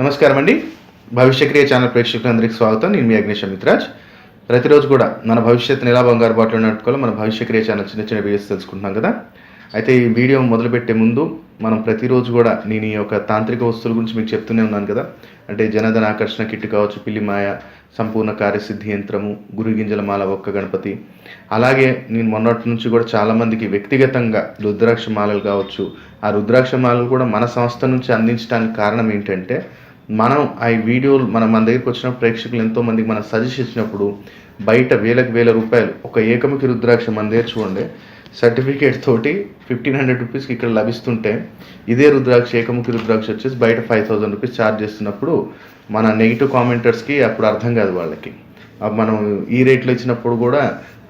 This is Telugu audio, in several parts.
నమస్కారం అండి. భవిష్యక్రియ ఛానల్ ప్రేక్షకులందరికీ స్వాగతం. నేను మీ అగ్నేష్ మిత్రాజ్ ప్రతిరోజు కూడా మన భవిష్యత్తుని ఎలా బంగారు బాటలో నడుపుకోవాలో మన భవిష్యక్రియ ఛానల్ చిన్న చిన్న వీడియోస్ తెలుసుకుంటున్నాం కదా. అయితే ఈ వీడియో మొదలుపెట్టే ముందు మనం ప్రతిరోజు కూడా నేను ఈ యొక్క తాంత్రిక వస్తువుల గురించి మీకు చెప్తూనే ఉన్నాను కదా. అంటే జనధన ఆకర్షణ కిట్ కావచ్చు పిల్లిమాయ సంపూర్ణ కార్యసిద్ధి యంత్రము గురుగింజల మాల ఒక్క గణపతి. అలాగే నేను మొన్నటి నుంచి కూడా చాలామందికి వ్యక్తిగతంగా రుద్రాక్ష మాలలు కావచ్చు. ఆ రుద్రాక్ష మాలలు కూడా మన సంస్థ నుంచి అందించడానికి కారణం ఏంటంటే మనం ఆ వీడియోలు మనం మన దగ్గరికి వచ్చిన ప్రేక్షకులు ఎంతోమందికి మనం సజెస్ట్ ఇచ్చినప్పుడు బయట వేలకు వేల రూపాయలు ఒక ఏకముఖి రుద్రాక్ష మన దగ్గర చూడండి. సర్టిఫికేట్ తోటి ఫిఫ్టీన్ హండ్రెడ్ రూపీస్కి ఇక్కడ లభిస్తుంటే ఇదే రుద్రాక్ష ఏకముఖి రుద్రాక్ష వచ్చేసి బయట ఫైవ్ థౌసండ్ రూపీస్ ఛార్జ్ చేస్తున్నప్పుడు మన నెగిటివ్ కామెంటర్స్కి అప్పుడు అర్థం కాదు వాళ్ళకి. మనం ఈ రేట్లో ఇచ్చినప్పుడు కూడా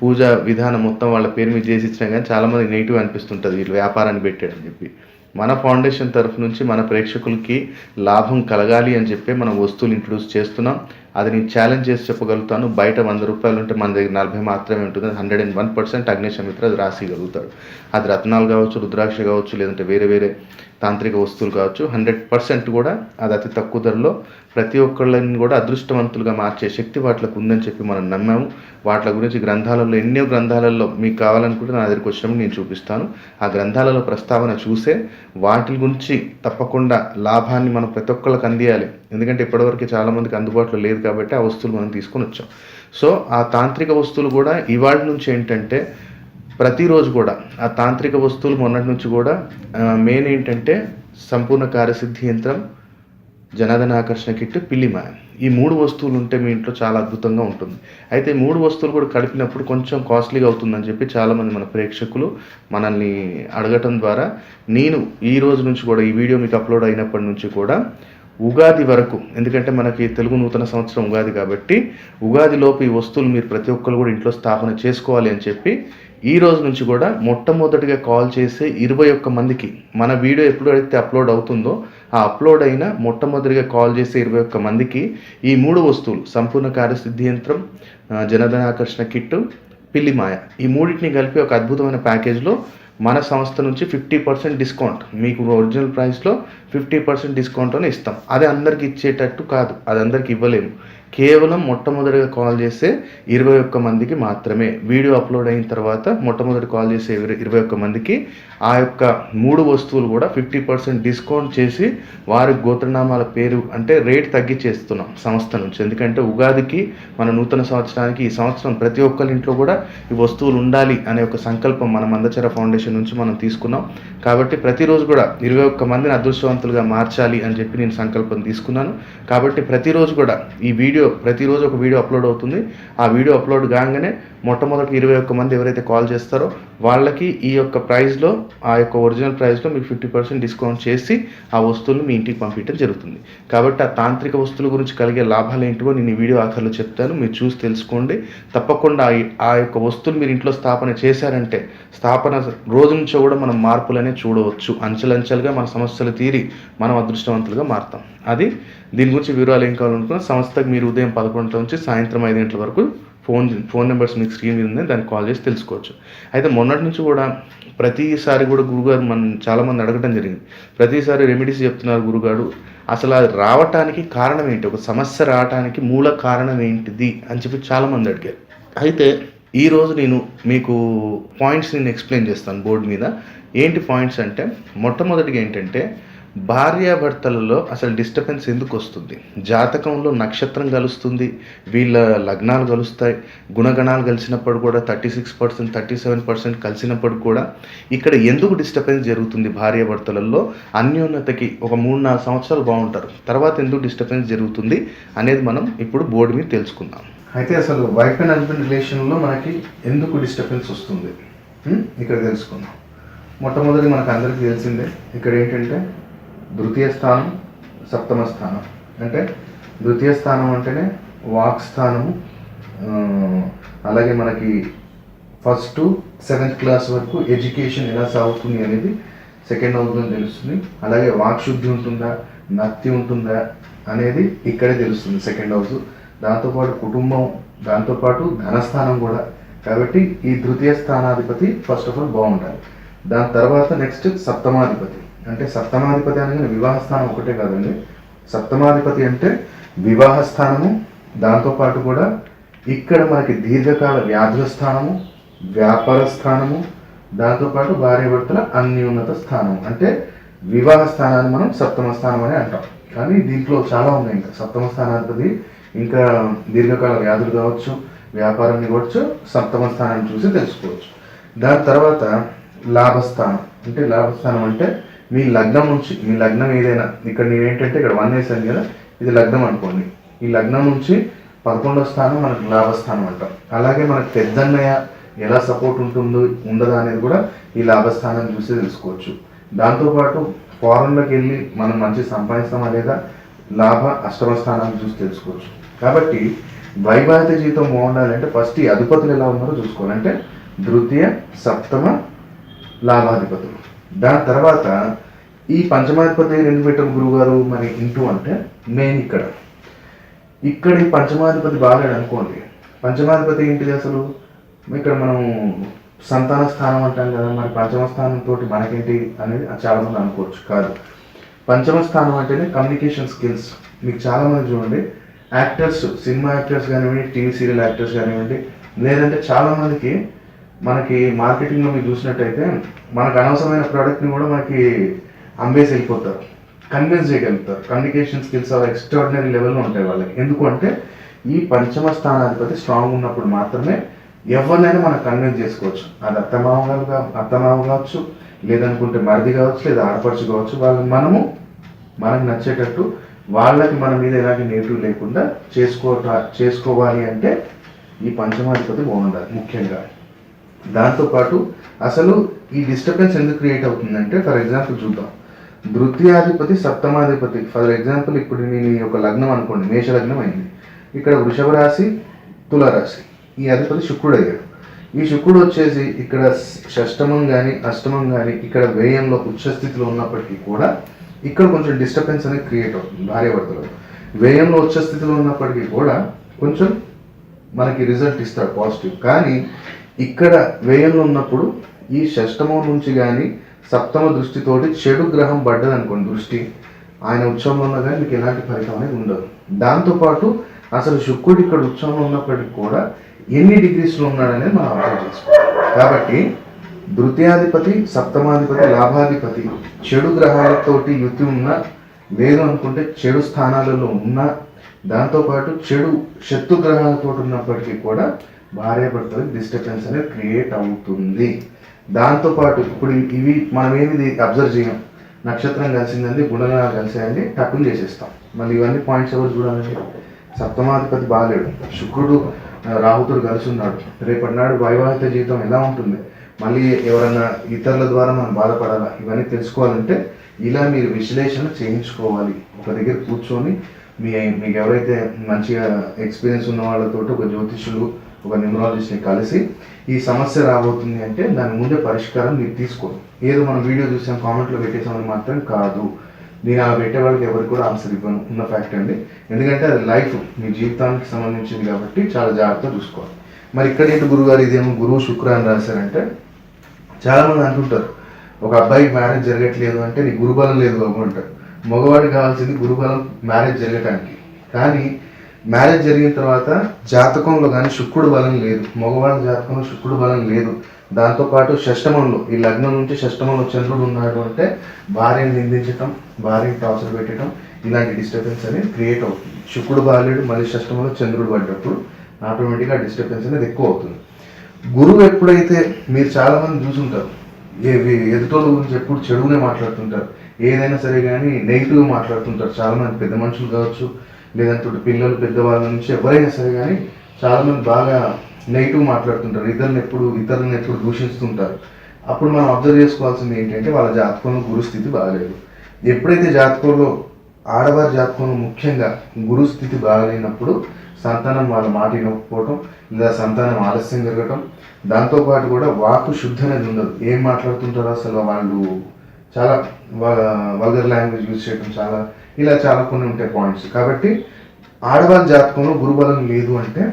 పూజ విధానం మొత్తం వాళ్ళ పేరు మీద చేసి ఇచ్చినా కానీ చాలామంది నెగిటివ్ అనిపిస్తుంటుంది. వీళ్ళు వ్యాపారాన్ని పెట్టాడని చెప్పి. మన ఫౌండేషన్ తరఫు నుంచి మన ప్రేక్షకులకి లాభం కలగాలి అని చెప్పి మనం వస్తువులు ఇంట్రడ్యూస్ చేస్తున్నాం. అది నేను ఛాలెంజ్ చేసి చెప్పగలుగుతాను. బయట వంద రూపాయలు ఉంటే మన దగ్గర నలభై మాత్రమే ఉంటుంది. హండ్రెడ్ అండ్ వన్ పర్సెంట్ అగ్నిశమిత్ర అది రాసిగలుగుతాడు అది రత్నాలు కావచ్చు రుద్రాక్ష కావచ్చు లేదంటే వేరే వేరే తాంత్రిక వస్తువులు కావచ్చు హండ్రెడ్ పర్సెంట్ కూడా అది అతి తక్కువ ధరలో ప్రతి ఒక్కళ్ళని కూడా అదృష్టవంతులుగా మార్చే శక్తి వాటికి ఉందని చెప్పి మనం నమ్మాము. వాటి గురించి గ్రంథాలలో ఎన్నో గ్రంథాలలో మీకు కావాలనుకుంటే నా దగ్గరికి వచ్చినప్పుడు నేను చూపిస్తాను. ఆ గ్రంథాలలో ప్రస్తావన చూసే వాటి గురించి తప్పకుండా లాభాన్ని మనం ప్రతి ఒక్కళ్ళకి అందియాలి. ఎందుకంటే ఇప్పటివరకు చాలామందికి అందుబాటులో లేదు కాబట్టి ఆ వస్తువులు మనం తీసుకొని వచ్చాం. సో ఆ తాంత్రిక వస్తువులు కూడా ఇవాళ నుంచి ఏంటంటే ప్రతిరోజు కూడా ఆ తాంత్రిక వస్తువులు మొన్నటి నుంచి కూడా మెయిన్ ఏంటంటే సంపూర్ణ కార్యసిద్ధి యంత్రం జనాదన ఆకర్షణ కిట్ పిల్లిమ ఈ మూడు వస్తువులు ఉంటే మీ ఇంట్లో చాలా అద్భుతంగా ఉంటుంది. అయితే ఈ మూడు వస్తువులు కూడా కలిపినప్పుడు కొంచెం కాస్ట్లీగా అవుతుందని చెప్పి చాలామంది మన ప్రేక్షకులు మనల్ని అడగటం ద్వారా నేను ఈ రోజు నుంచి కూడా ఈ వీడియో మీకు అప్లోడ్ అయినప్పటి నుంచి కూడా ఉగాది వరకు ఎందుకంటే మనకి తెలుగు నూతన సంవత్సరం ఉగాది కాబట్టి ఉగాది లోపు ఈ వస్తువులు మీరు ప్రతి ఒక్కరు కూడా ఇంట్లో స్థాపన చేసుకోవాలి అని చెప్పి ఈ రోజు నుంచి కూడా మొట్టమొదటిగా కాల్ చేసే ఇరవై ఒక్క మందికి మన వీడియో ఎప్పుడైతే అప్లోడ్ అవుతుందో ఆ అప్లోడ్ అయిన మొట్టమొదటిగా కాల్ చేసే ఇరవై ఒక్క మందికి ఈ మూడు వస్తువులు సంపూర్ణ కార్యసిద్ధి యంత్రం జనధన ఆకర్షణ కిట్టు పిల్లి మాయ. ఈ మూడింటిని కలిపి ఒక అద్భుతమైన ప్యాకేజ్లో మన సంస్థ నుంచి ఫిఫ్టీ పర్సెంట్ డిస్కౌంట్ మీకు ఒరిజినల్ ప్రైస్లో ఫిఫ్టీ పర్సెంట్ డిస్కౌంట్ అని ఇస్తాం. అది అందరికి ఇచ్చేటట్టు కాదు అది అందరికి ఇవ్వలేము. కేవలం మొట్టమొదటిగా కాల్ చేసే ఇరవై ఒక్క మందికి మాత్రమే. వీడియో అప్లోడ్ అయిన తర్వాత మొట్టమొదటి కాల్ చేసే ఇరవై ఒక్క మందికి ఆ యొక్క మూడు వస్తువులు కూడా ఫిఫ్టీ పర్సెంట్ డిస్కౌంట్ చేసి వారి గోత్రనామాల పేరు అంటే రేట్ తగ్గించేస్తున్నాం సంస్థ నుంచి. ఎందుకంటే ఉగాదికి మన నూతన సంవత్సరానికి ఈ సంవత్సరం ప్రతి ఒక్కరి ఇంట్లో కూడా ఈ వస్తువులు ఉండాలి అనే ఒక సంకల్పం మన మందచర ఫౌండేషన్ నుంచి మనం తీసుకున్నాం. కాబట్టి ప్రతిరోజు కూడా ఇరవై ఒక్క మందిని అదృష్టవంతులుగా మార్చాలి అని చెప్పి నేను సంకల్పం తీసుకున్నాను. కాబట్టి ప్రతిరోజు కూడా ఈ వీడియో ప్రతిరోజు ఒక వీడియో అప్లోడ్ అవుతుంది. ఆ వీడియో అప్లోడ్ కాగానే మొట్టమొదటి ఇరవై ఒక్క మంది ఎవరైతే కాల్ చేస్తారో వాళ్ళకి ఈ యొక్క ప్రైస్లో ఆ యొక్క ఒరిజినల్ ప్రైస్లో మీకు ఫిఫ్టీ పర్సెంట్ డిస్కౌంట్ చేసి ఆ వస్తువులు మీ ఇంటికి పంపించడం జరుగుతుంది. కాబట్టి ఆ తాంత్రిక వస్తువుల గురించి కలిగే లాభాలు ఏంటివో నేను ఈ వీడియో ఆఖరిలో చెప్తాను. మీరు చూసి తెలుసుకోండి. తప్పకుండా ఆ- ఆ యొక్క వస్తువులు మీరు ఇంట్లో స్థాపన చేశారంటే స్థాపన రోజు నుంచో కూడా మనం మార్పులనే చూడవచ్చు. అంచెలంచెలుగా మన సమస్యలు తీరి మనం అదృష్టవంతులుగా మారుతాం. అది దీని గురించి వివరాలు ఏం కావాలనుకున్నా సంస్థకు మీరు ఉదయం పదకొండు నుంచి సాయంత్రం ఐదు గంటల వరకు ఫోన్ ఫోన్ నెంబర్స్ మీకు స్క్రీన్ మీద ఉంది దాన్ని కాల్ చేసి తెలుసుకోవచ్చు. అయితే మొన్నటి నుంచి కూడా ప్రతిసారి కూడా గురుగారు మన చాలామంది అడగడం జరిగింది. ప్రతిసారి రెమెడీస్ చెప్తున్నారు గురుగారు అసలు అది రావటానికి కారణం ఏంటి? ఒక సమస్య రావటానికి మూల కారణం ఏంటిది? అని చెప్పి చాలామంది అడిగారు. అయితే ఈరోజు నేను మీకు పాయింట్స్ నేను ఎక్స్ప్లెయిన్ చేస్తాను బోర్డు మీద. ఏంటి పాయింట్స్ అంటే మొట్టమొదటిగా ఏంటంటే భార్యాభర్తలలో అసలు డిస్టర్బెన్స్ ఎందుకు వస్తుంది జాతకంలో నక్షత్రం కలుస్తుంది వీళ్ళ లగ్నాలు కలుస్తాయి గుణగణాలు కలిసినప్పుడు కూడా thirty six percent thirty seven percent కలిసినప్పుడు కూడా ఇక్కడ ఎందుకు డిస్టర్బెన్స్ జరుగుతుంది భార్యాభర్తలలో? అన్యోన్నతకి ఒక మూడు నాలుగు సంవత్సరాలు బాగుంటారు. తర్వాత ఎందుకు డిస్టర్బెన్స్ జరుగుతుంది అనేది మనం ఇప్పుడు బోర్డు మీద తెలుసుకుందాం. అయితే అసలు వైఫ్ అండ్ హస్బెండ్ రిలేషన్లో మనకి ఎందుకు డిస్టర్బెన్స్ వస్తుంది? ఇక్కడ తెలుసుకుందాం. మొట్టమొదటి మనకు అందరికీ తెలిసిందే ఇక్కడ ఏంటంటే ద్వితీయ స్థానం సప్తమ స్థానం. అంటే ద్వితీయ స్థానం అంటేనే వాక్ స్థానము. అలాగే మనకి ఫస్ట్ సెవెంత్ క్లాస్ వరకు ఎడ్యుకేషన్ ఎలా సాగుతుంది అనేది సెకండ్ అవుతుందని తెలుస్తుంది. అలాగే వాక్ శుద్ధి ఉంటుందా నత్తి ఉంటుందా అనేది ఇక్కడే తెలుస్తుంది సెకండ్ హౌస్ దాంతోపాటు కుటుంబం దాంతోపాటు ధనస్థానం కూడా. కాబట్టి ఈ తృతీయ స్థానాధిపతి ఫస్ట్ ఆఫ్ ఆల్ బాగుండాలి. దాని తర్వాత నెక్స్ట్ సప్తమాధిపతి. అంటే సప్తమాధిపతి అనగానే వివాహ స్థానం ఒకటే కాదండి. సప్తమాధిపతి అంటే వివాహ స్థానము దాంతోపాటు కూడా ఇక్కడ మనకి దీర్ఘకాల వ్యాధుల స్థానము వ్యాపార స్థానము దాంతోపాటు భార్యాభర్తల అన్యోన్నత స్థానం అంటే వివాహ స్థానాన్ని మనం సప్తమ స్థానం అని అంటాం. కానీ దీంట్లో చాలా ఉన్నాయి ఇంకా. సప్తమ స్థానాధిపతి ఇంకా దీర్ఘకాల వ్యాధులు కావచ్చు వ్యాపారాన్ని కావచ్చు సప్తమ స్థానాన్ని చూసి తెలుసుకోవచ్చు. దాని తర్వాత లాభస్థానం. అంటే లాభస్థానం అంటే మీ లగ్నం నుంచి మీ లగ్నం ఏదైనా ఇక్కడ నేనేంటంటే ఇక్కడ వన్ వేసాను కదా ఇది లగ్నం అనుకోండి. ఈ లగ్నం నుంచి పదకొండో స్థానం మనకు లాభస్థానం అంటాం. అలాగే మనకు పెద్దన్నయ్య ఎలా సపోర్ట్ ఉంటుందో ఉండదా అనేది కూడా ఈ లాభస్థానం చూసి తెలుసుకోవచ్చు. దాంతోపాటు ఫారెన్లోకి వెళ్ళి మనం మంచి సంపాదిస్తామా లేదా లాభ అష్టమ స్థానాన్ని చూసి తెలుసుకోవచ్చు. కాబట్టి వైవాహిక జీవితం బాగుండాలంటే ఫస్ట్ ఈ అధిపతులు ఎలా ఉన్నారో చూసుకోవాలంటే ద్వితీయ సప్తమ లాభాధిపతులు. దాని తర్వాత ఈ పంచమాధిపతి రెండు పెట్టం గురువు గారు మరి ఇంటూ అంటే మెయిన్ ఇక్కడ. ఇక్కడ ఈ పంచమాధిపతి బాగాలేడు అనుకోండి. పంచమాధిపతి ఏంటిది అసలు? ఇక్కడ మనం సంతాన స్థానం అంటాం కదా మరి పంచమ స్థానం తోటి మనకేంటి అనేది చాలా మంది అనుకోవచ్చు కాదు. పంచమ స్థానం అంటేనే కమ్యూనికేషన్ స్కిల్స్ మీకు చాలా మంది చూడండి యాక్టర్స్ సినిమా యాక్టర్స్ కానివ్వండి టీవీ సీరియల్ యాక్టర్స్ కానివ్వండి లేదంటే చాలామందికి మనకి మార్కెటింగ్లో మీరు చూసినట్టయితే మనకు అనవసరమైన ప్రోడక్ట్ని కూడా మనకి అమ్మేసి వెళ్ళిపోతారు. కన్విన్స్ చేయగలుగుతారు. కమ్యూనికేషన్ స్కిల్స్ ఆర్ ఎక్స్ట్రాడినరీ లెవెల్లో ఉంటాయి వాళ్ళకి. ఎందుకంటే ఈ పంచమ స్థానాధిపతి స్ట్రాంగ్ ఉన్నప్పుడు మాత్రమే ఎవరినైనా మనం కన్విన్స్ చేసుకోవచ్చు. అది అత్తమామ గారు అత్తమామ కావచ్చు లేదనుకుంటే మరిది కావచ్చు లేదా ఆడపడుచు కావచ్చు వాళ్ళని మనము మనకు నచ్చేటట్టు వాళ్ళకి మన మీద ఎలాంటి నెగిటివ్ లేకుండా చేసుకోట చేసుకోవాలి అంటే ఈ పంచమాధిపతి బాగుండాలి ముఖ్యంగా. దాంతోపాటు అసలు ఈ డిస్టర్బెన్స్ ఎందుకు క్రియేట్ అవుతుందంటే ఫర్ ఎగ్జాంపుల్ చూద్దాం. ద్వితీయాధిపతి సప్తమాధిపతి. ఫర్ ఎగ్జాంపుల్ ఇప్పుడు నేను ఈ యొక్క లగ్నం అనుకోండి మేష లగ్నం అయింది. ఇక్కడ వృషభ రాశి తులరాశి. ఈ అధిపతి శుక్రుడు అయ్యాడు. ఈ శుక్రుడు వచ్చేసి ఇక్కడ షష్టమం కానీ అష్టమం కానీ ఇక్కడ వ్యయంలో ఉచ్చస్థితిలో ఉన్నప్పటికీ కూడా ఇక్కడ కొంచెం డిస్టర్బెన్స్ అనేది క్రియేట్ అవుతుంది భార్యాభర్తలో వ్యయంలో ఉచ్చస్థితిలో ఉన్నప్పటికీ కూడా కొంచెం మనకి రిజల్ట్ ఇస్తాడు పాజిటివ్ కానీ ఇక్కడ వ్యయంలో ఉన్నప్పుడు ఈ షష్టమం నుంచి కానీ సప్తమ దృష్టితోటి చెడు గ్రహం పడ్డది అనుకోండి దృష్టి. ఆయన ఉత్సవంలో ఉన్నా కానీ మీకు ఎలాంటి ఫలితం అనేది ఉండదు. దాంతోపాటు అసలు శుక్రుడు ఇక్కడ ఉత్సవంలో ఉన్నప్పటికీ కూడా ఎన్ని డిగ్రీస్లో ఉన్నాడనేది మనం అర్థం చేసుకోవాలి. కాబట్టి ద్వితీయాధిపతి సప్తమాధిపతి లాభాధిపతి చెడు గ్రహాలతోటి యుతి ఉన్న లేదు అనుకుంటే చెడు స్థానాలలో ఉన్న దాంతోపాటు చెడు శత్రు గ్రహాలతో ఉన్నప్పటికీ కూడా భార్యాభర్తలకు డిస్టర్బెన్స్ అనేది క్రియేట్ అవుతుంది. దాంతోపాటు ఇప్పుడు ఇవి మనం ఏమి అబ్జర్వ్ చేయం నక్షత్రం కలిసిందండి గుణగణాలు కలిసాయండి టక్కులు చేసేస్తాం. మళ్ళీ ఇవన్నీ పాయింట్స్ ఎవరు చూడాలండి? సప్తమాధిపతి బాలేడు శుక్రుడు రాహుతుడు కలిసి ఉన్నాడు. రేపటి నాడు వైవాహిక జీవితం ఎలా ఉంటుంది? మళ్ళీ ఎవరైనా ఇతరుల ద్వారా మనం బాధపడాలా? ఇవన్నీ తెలుసుకోవాలంటే ఇలా మీరు విశ్లేషణ చేయించుకోవాలి. ఒక దగ్గర కూర్చొని మీ మీకు ఎవరైతే మంచిగా ఎక్స్పీరియన్స్ ఉన్న వాళ్ళతో ఒక జ్యోతిష్యులు ఒక న్యూమరాలజిస్ట్ని కలిసి ఈ సమస్య రాబోతుంది అంటే దాని ముందే పరిష్కారం మీరు తీసుకోరు ఏదో మనం వీడియో చూసాం కామెంట్లో పెట్టేసామని మాత్రం కాదు. నేను అలా పెట్టే వాళ్ళకి ఎవరికి కూడా ఆన్సర్ ఇవ్వను. ఉన్న ఫ్యాక్ట్ అండి. ఎందుకంటే అది లైఫ్ మీ జీవితానికి సంబంధించింది కాబట్టి చాలా జాగ్రత్తగా చూసుకోవాలి. మరి ఇక్కడ ఏంటి గురుగారు? ఇదేమో గురువు శుక్ర అని రాశారంటే చాలా మంది అంటుంటారు ఒక అబ్బాయికి మ్యారేజ్ జరగట్లేదు అంటే నీ గురుబలం లేదు అనుకుంటారు మగవాడు మగవాడికి కావాల్సింది గురుబలం మ్యారేజ్ జరగటానికి. కానీ మ్యారేజ్ జరిగిన తర్వాత జాతకంలో కానీ శుక్రుడు బలం లేదు. మగవాళ్ళ జాతకంలో శుక్రుడు బలం లేదు. దాంతోపాటు షష్టమంలో ఈ లగ్నం నుంచి షష్టమంలో చంద్రుడు ఉన్నాడు అంటే భార్యను నిందించటం భార్యని టార్చర్ పెట్టడం ఇలాంటి డిస్టర్బెన్స్ అనేది క్రియేట్ అవుతుంది. శుక్రుడు బాలేడు మళ్ళీ షష్టమంలో చంద్రుడు పడ్డప్పుడు ఆటోమేటిక్గా డిస్టర్బెన్స్ అనేది ఎక్కువ అవుతుంది. గురువు ఎప్పుడైతే మీరు చాలామంది చూసుంటారు ఏవి ఎదుటోళ్ళ గురించి ఎప్పుడు చెడుగానే మాట్లాడుతుంటారు. ఏదైనా సరే కానీ నెగిటివ్గా మాట్లాడుతుంటారు. చాలామంది పెద్ద మనుషులు కావచ్చు లేదంటే పిల్లలు పెద్దవాళ్ళ నుంచి ఎవరైనా సరే కానీ చాలామంది బాగా నెగిటివ్ మాట్లాడుతుంటారు. ఇతరులను ఎప్పుడు ఇతరులను ఎప్పుడు దూషిస్తుంటారు. అప్పుడు మనం అబ్జర్వ్ చేసుకోవాల్సింది ఏంటంటే వాళ్ళ జాతకంలో గురుస్థితి బాగాలేదు. ఎప్పుడైతే జాతకంలో ఆడవారి జాతకంలో ముఖ్యంగా గురుస్థితి బాగాలేనప్పుడు సంతానం వాళ్ళ మాట వినకపోవటం లేదా సంతానం ఆలస్యం జరగటం దాంతోపాటు కూడా వాకు శుద్ధి అనేది ఉండదు. ఏం మాట్లాడుతుంటారో అసలు వాళ్ళు చాలా వల్గర్ లాంగ్వేజ్ యూజ్ చేయడం చాలా ఇలా చాలా కొన్ని ఉంటాయి పాయింట్స్ కాబట్టి ఆడవారి జాతకంలో గురుబలం లేదు అంటే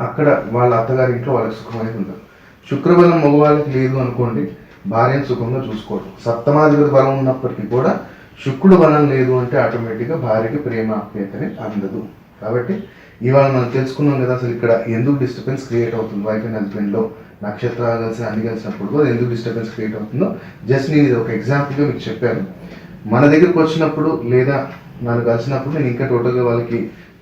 అక్కడ వాళ్ళ అత్తగారి ఇంట్లో వాళ్ళకి సుఖం అనేది ఉండదు. శుక్రబలం మగవాళ్ళకి లేదు అనుకోండి భార్యను సుఖంగా చూసుకోవడం సప్తమాధిపతి బలం ఉన్నప్పటికీ కూడా శుక్రుడు బలం లేదు అంటే ఆటోమేటిక్గా భార్యకి ప్రేమ ఆప్యాయతనే అందదు. కాబట్టి ఇవాళ మనం తెలుసుకున్నాం కదా అసలు ఇక్కడ ఎందుకు డిస్టర్బెన్స్ క్రియేట్ అవుతుంది వైఫ్ అండ్ హస్బెండ్లో నక్షత్రాలు కలిసి అన్ని కలిసినప్పుడు అది ఎందుకు డిస్టర్బెన్స్ క్రియేట్ అవుతుందో జస్ట్ నేను ఇది ఒక ఎగ్జాంపుల్గా మీకు చెప్పాను. మన దగ్గరికి వచ్చినప్పుడు లేదా నన్ను కలిసినప్పుడు నేను ఇంకా టోటల్గా వాళ్ళకి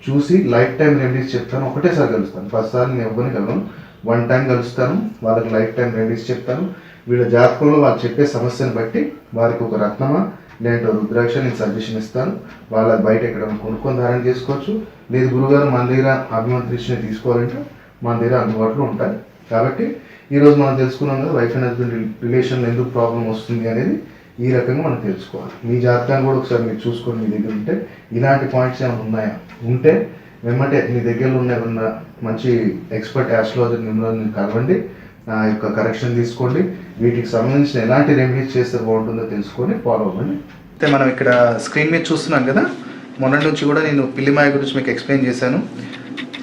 చూసి లైఫ్ టైం రెమెడీస్ చెప్తాను ఒకటేసారి కలుస్తాను. ఫస్ట్ సారి నేను ఎవరిని కలవను. వన్ టైం కలుస్తాను వాళ్ళకి లైఫ్ టైం రెమెడీస్ చెప్తాను. వీళ్ళ జాతకంలో వాళ్ళు చెప్పే సమస్యను బట్టి వారికి ఒక రత్నమా లేదంటే రుద్రాక్ష నేను సజెషన్ ఇస్తాను. వాళ్ళ బయట ఎక్కడ కొనుక్కొని ధారణ చేసుకోవచ్చు. లేదు గురుగారు మన దగ్గర అభిమంత్రించిన తీసుకోవాలంటే మన దగ్గర అందుబాటులో ఉంటాయి. కాబట్టి ఈరోజు మనం తెలుసుకున్నాం కదా వైఫ్ అండ్ హస్బెండ్ రిలేషన్లో ఎందుకు ప్రాబ్లం వస్తుంది అనేది ఈ రకంగా మనం తెలుసుకోవాలి. మీ జాతకాన్ని కూడా ఒకసారి మీరు చూసుకొని మీ దగ్గర ఉంటే. ఇలాంటి పాయింట్స్ ఏమైనా ఉన్నాయా? ఉంటే వెంబటే మీ దగ్గరలో ఉన్న ఏమన్నా మంచి ఎక్స్పర్ట్ యాస్ట్రాలజర్ మిమ్మల్ని కలవండి. యొక్క కరెక్షన్ తీసుకోండి. వీటికి సంబంధించిన ఎలాంటి రెమెడీస్ చేస్తే బాగుంటుందో తెలుసుకొని ఫాలో అవ్వండి అయితే మనం ఇక్కడ స్క్రీన్ మీద చూస్తున్నాం కదా. మొన్నటి నుంచి కూడా నేను పిల్లిమాయ గురించి మీకు ఎక్స్ప్లెయిన్ చేశాను.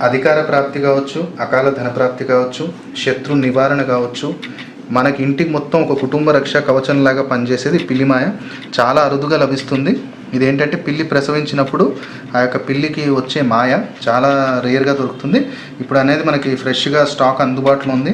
అధికార ప్రాప్తి కావచ్చు అకాల ధన ప్రాప్తి కావచ్చు శత్రు నివారణ కావచ్చు. మనకి ఇంటికి మొత్తం ఒక కుటుంబ రక్ష కవచంలాగా పనిచేసేది పిల్లిమాయ చాలా అరుదుగా లభిస్తుంది. ఇదేంటంటే పిల్లి ప్రసవించినప్పుడు ఆ యొక్క పిల్లికి వచ్చే మాయ చాలా రేర్గా దొరుకుతుంది. ఇప్పుడు అనేది మనకి ఫ్రెష్గా స్టాక్ అందుబాటులో ఉంది.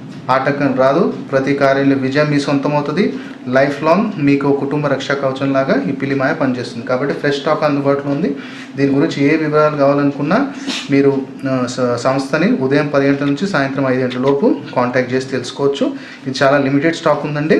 ఆటంకం రాదు. ప్రతి కార్యంలో విజయం మీ సొంతం అవుతుంది లైఫ్ లాంగ్ మీకు కుటుంబ రక్షా కవచం లాగా ఈ పిలిమాయ పనిచేస్తుంది. కాబట్టి ఫ్రెష్ స్టాక్ అందుబాటులో ఉంది. దీని గురించి ఏ వివరాలు కావాలనుకున్నా మీరు సంస్థని ఉదయం పది గంటల నుంచి సాయంత్రం ఐదు గంటల లోపు కాంటాక్ట్ చేసి తెలుసుకోవచ్చు. ఇది చాలా లిమిటెడ్ స్టాక్ ఉందండి.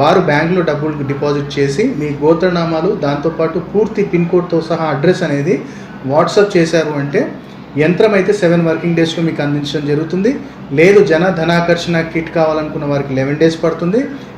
వారు బ్యాంకులో డబ్బులు డిపాజిట్ చేసి మీ గోత్రనామాలు దాంతోపాటు పూర్తి పిన్ కోడ్తో సహా అడ్రస్ అనేది వాట్సాప్ చేశారు అంటే యంత్రం అయితే సెవెన్ వర్కింగ్ డేస్లో మీకు అందించడం జరుగుతుంది. లేదు జన ధనాకర్షణ కిట్ కావాలనుకున్న వారికి లెవెన్ డేస్ పడుతుంది.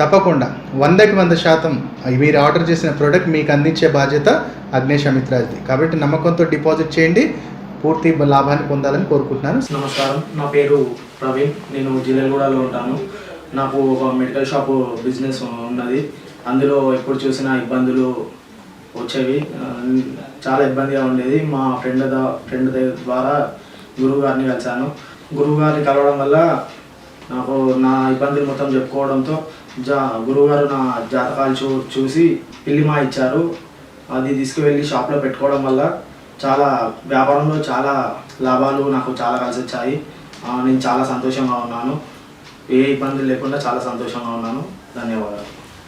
తప్పకుండా. వందకి వంద శాతం మీరు ఆర్డర్ చేసిన ప్రోడక్ట్ మీకు అందించే బాధ్యత అగ్నేష్ అమిత్రాజ్ది. కాబట్టి నమ్మకంతో డిపాజిట్ చేయండి. పూర్తి లాభాన్ని పొందాలని కోరుకుంటున్నాను. నమస్కారం. నా పేరు ప్రవీణ్. నేను జిల్లెలగూడలో ఉంటాను. నాకు ఒక మెడికల్ షాప్ బిజినెస్ ఉన్నది. అందులో ఎప్పుడు చూసినా ఇబ్బందులు వచ్చేవి. చాలా ఇబ్బందిగా ఉండేది. మా ఫ్రెండ్ ఫ్రెండ్ ద్వారా గురువు గారిని కలిశాను. గురువు గారిని కలవడం వల్ల నాకు నా ఇబ్బందులు మొత్తం చెప్పుకోవడంతో జా గురువుగారు నా జాతకాలు చూ చూసి పిల్లిమా ఇచ్చారు. అది తీసుకువెళ్ళి షాప్లో పెట్టుకోవడం వల్ల చాలా వ్యాపారంలో చాలా లాభాలు నాకు చాలా కలిసి వచ్చాయి నేను చాలా సంతోషంగా ఉన్నాను. ఏ ఇబ్బందులు లేకుండా చాలా సంతోషంగా ఉన్నాను. ధన్యవాదాలు.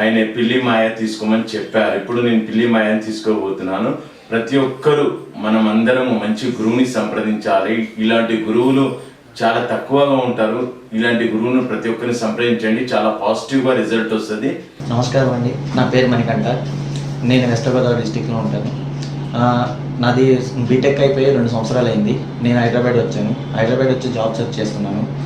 ఆయన పిల్లి మాయ తీసుకోమని చెప్పారు. ఇప్పుడు నేను పిల్లి మాయని తీసుకోబోతున్నాను. ప్రతి ఒక్కరూ మనం అందరము మంచి గురువుని సంప్రదించాలి. ఇలాంటి గురువులు చాలా తక్కువగా ఉంటారు. ఇలాంటి గురువును ప్రతి ఒక్కరిని సంప్రదించండి. చాలా పాజిటివ్గా రిజల్ట్ వస్తుంది. నమస్కారం అండి. నా పేరు మణికంఠ. నేను వెస్ట్ గోదావరి డిస్టిక్లో ఉంటాను. నాది బీటెక్ అయిపోయి రెండు సంవత్సరాలు అయింది నేను హైదరాబాద్ వచ్చాను. హైదరాబాద్ వచ్చి జాబ్ సెర్చ్ చేస్తున్నాను.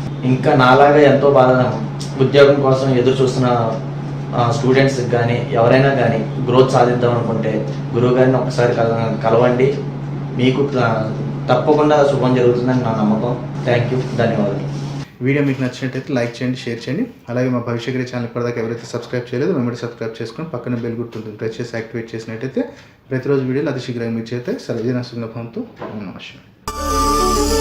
ఇంకా నాలాగా ఎంతో బాధ ఉద్యోగం కోసం ఎదురు చూస్తున్న స్టూడెంట్స్కి కానీ ఎవరైనా కానీ గ్రోత్ సాధిద్దాం అనుకుంటే గురువు గారిని ఒకసారి కల- కలవండి. మీకు తప్పకుండా శుభం జరుగుతుందని నా నమ్మకం. థ్యాంక్ యూ ధన్యవాదాలు. వీడియో మీకు నచ్చినట్టయితే లైక్ చేయండి షేర్ చేయండి. అలాగే మా భవిష్యగిరి ఛానల్ ఇప్పటిదాకా ఎవరైతే సబ్స్క్రైబ్ చేయలేదో మేము సబ్స్క్రైబ్ చేసుకొని పక్కన బెల్ గుర్తుంటుంది. ప్రెస్ చేసి యాక్టివేట్ చేసినట్టయితే ప్రతిరోజు వీడియోలు అతి శీఘ్రంగా మీరు చేస్తే సర్వజన సుగ్నభంతో నమస్కారం.